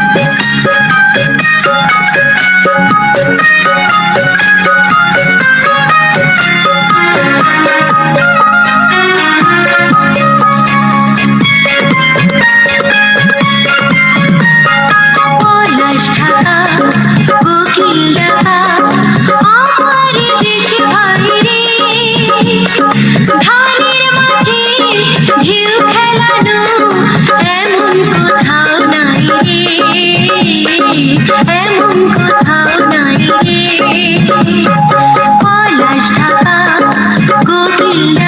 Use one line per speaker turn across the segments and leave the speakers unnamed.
Thank you. Oh.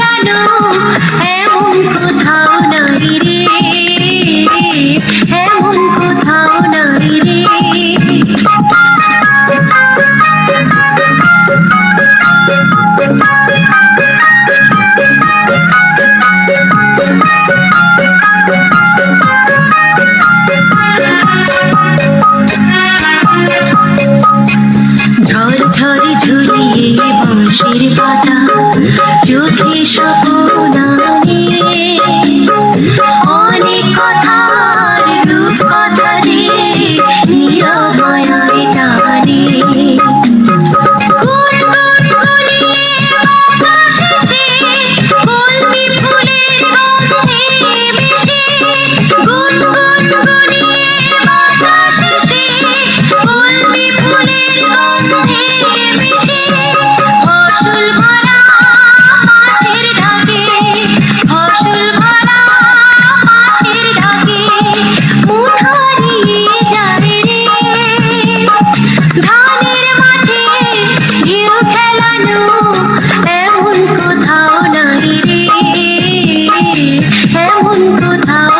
লাগানো এমন কোথাও নাই রে। এমন কোথাও নাই রে। ঝড় ঝুলিয়ে বাঁশের পাতা Your pleasure. এমন কোথাও